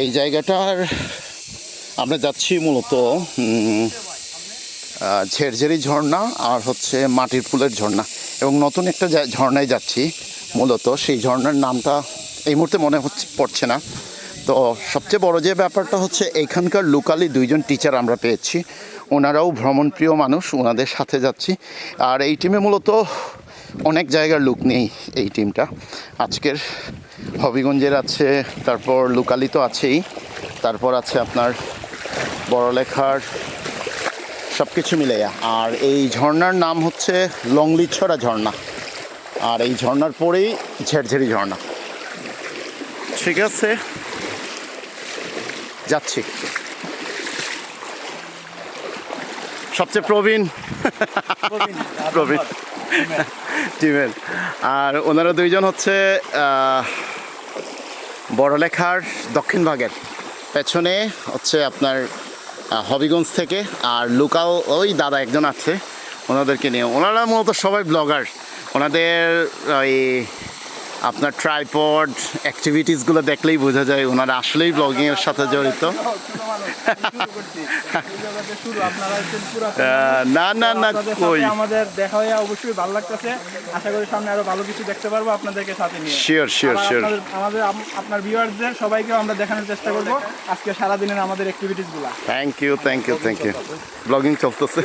এই জায়গাটার, আমরা যাচ্ছি মূলত ঝেরঝেরি ঝর্ণা আর হচ্ছে মাটির ফুলের ঝর্ণা। এবং নতুন একটা ঝর্ণায় যাচ্ছি মূলত। সেই ঝর্ণার নামটা এই মুহূর্তে মনে হচ্ছে, পড়ছে না। তো সবচেয়ে বড় যে ব্যাপারটা হচ্ছে, এখানকার লোকালি দুইজন টিচার আমরা পেয়েছি। ওনারাও ভ্রমণপ্রিয় মানুষ, ওনাদের সাথে যাচ্ছি। আর এই টিমে মূলত অনেক জায়গার লুক নেই এই টিমটা। আজকের হবিগঞ্জের আছে তারপর লোকালি তো আছেই। তারপর আছে আপনার বড়লেখার সব কিছু মিলাইয়া। আর এই ঝর্ণার নাম হচ্ছে লংলিছড়া ঝর্ণা। আর এই ঝর্ণার পরেই ঝেরঝেরি ঝর্ণা। ঠিক আছে। যাচ্ছি। সবচেয়ে প্রবীণ। প্রবীণ। টিমের। আর ওনারা দুইজন হচ্ছে আহ, বড়লেখার দক্ষিণ ভাগের পেছনে হচ্ছে আপনার হবিগঞ্জ থেকে আর লোকাল ওই দাদা একজন আছে, ওনাদেরকে নিয়ে। ওনারা মূলত সবাই ব্লগার। ওনাদের ওই আপনার ট্রাইপড অ্যাক্টিভিটিসগুলো দেখলেই বোঝা যায় ওনারা আসলেই ব্লগিংয়ের সাথে জড়িত। না না না কই? আমাদের দেখা হয়ে অবশ্যই ভালো লাগতেছে। আশা করি সামনে আরও ভালো কিছু দেখতে পারব আপনাদেরকে সাথে নিয়ে। শিওর শিওর শিওর আমাদের আপনার ভিউয়ারদের সবাইকেও আমরা দেখানোর চেষ্টা করব। আজকে সারাদিনের আমাদের অ্যাক্টিভিটিসগুলা thank you thank you thank you blogging চলতেছে।